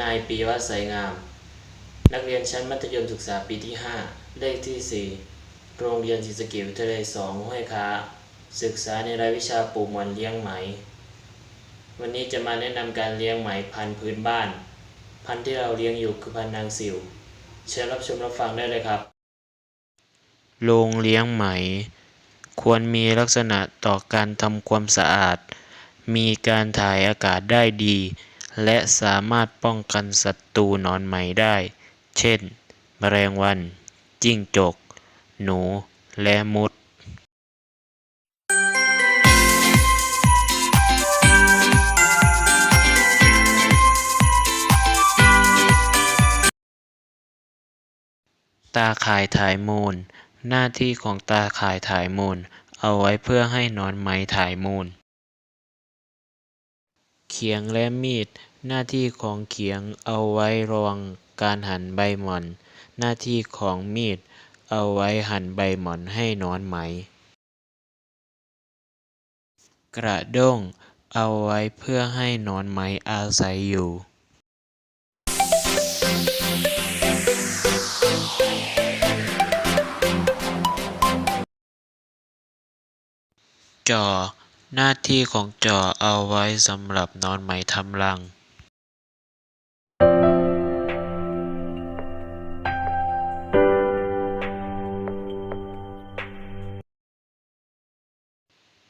นายปีวัดไสงาม นักเรียนชั้นมัธยมศึกษาปีที่ 5 เลขที่ 4 โรงเรียนศรีสกษวิทยาลัย2ห้วยค้า ศึกษาในรายวิชาปลูกมันเลี้ยงไหม วันนี้จะมาแนะนำการเลี้ยงไหมพันธุ์พื้นบ้าน พันธุ์ที่เราเลี้ยงอยู่คือพันธุ์นางสิว เชิญรับชมรับฟังได้เลยครับ โรงเลี้ยงไหม ควรมีลักษณะต่อการทำความสะอาด มีการถ่ายอากาศได้ดี และสามารถป้องกันศัตรูหนอนไหมได้ เช่น แมลงวัน จิ้งจก หนู และมุดตาข่ายถ่ายมูล หน้าที่ของตาข่ายถ่ายมูล เอาไว้เพื่อให้นอนไหมถ่ายมูล เขียงและมีด หน้าที่ของเขียงเอาไว้รองการหั่นใบหม่อน หน้าที่ของมีด เอาไว้หั่นใบหม่อนให้นอนไหม กระด้ง เอาไว้เพื่อให้นอนไหมอาศัยอยู่จอ หน้าที่ของจอเอาไว้สำหรับนอนไหมทำรัง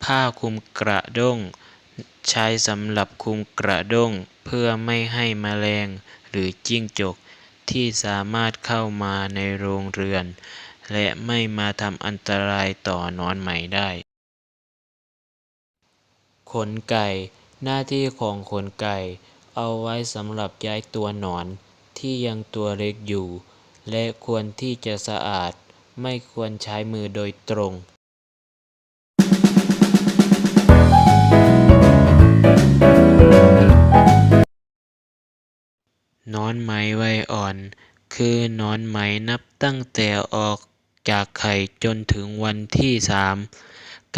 ผ้าคลุมกระด้ง ใช้สำหรับคลุมกระด้งเพื่อไม่ให้แมลงหรือจิ้งจก ที่สามารถเข้ามาในโรงเรือน และไม่มาทำอันตรายต่อนอนไหมได้ นไก่ หน้าที่ของขนไก่ เอาไว้สำหรับย้ายตัวหนอนที่ยังตัวเล็กอยู่ และควรที่จะสะอาด ไม่ควรใช้มือโดยตรงนอนไหมวัยอ่อน คือนอนไหมนับตั้งแต่ออกจากไข่จนถึงวันที่สาม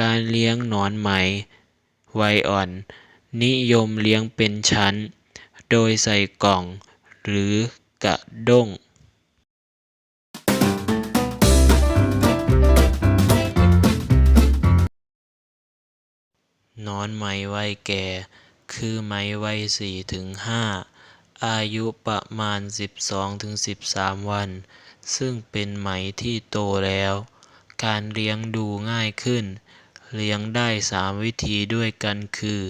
การเลี้ยงนอนไหม วัยอ่อน นิยมเลี้ยงเป็นชั้น โดยใส่กล่อง หรือกระด้งนอนไหมวัยแก่ คือไหมวัยสี่ถึงห้าอายุประมาณ 12-13 วัน ซึ่งเป็นไหมที่โตแล้ว การเลี้ยงดูง่ายขึ้น เลี้ยงได้สามวิธีด้วยกันคือ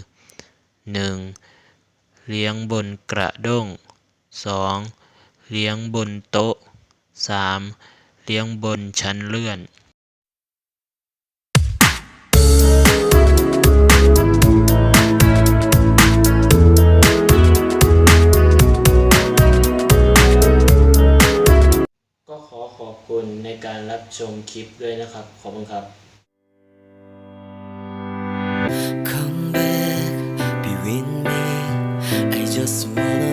1. เลี้ยงบนกระด้ง 2. เลี้ยงบนโต๊ะ 3. เลี้ยงบนชั้นเลื่อนก็ขอขอบคุณในการรับชมคลิปด้วยนะครับ ขอบคุณครับ just wanna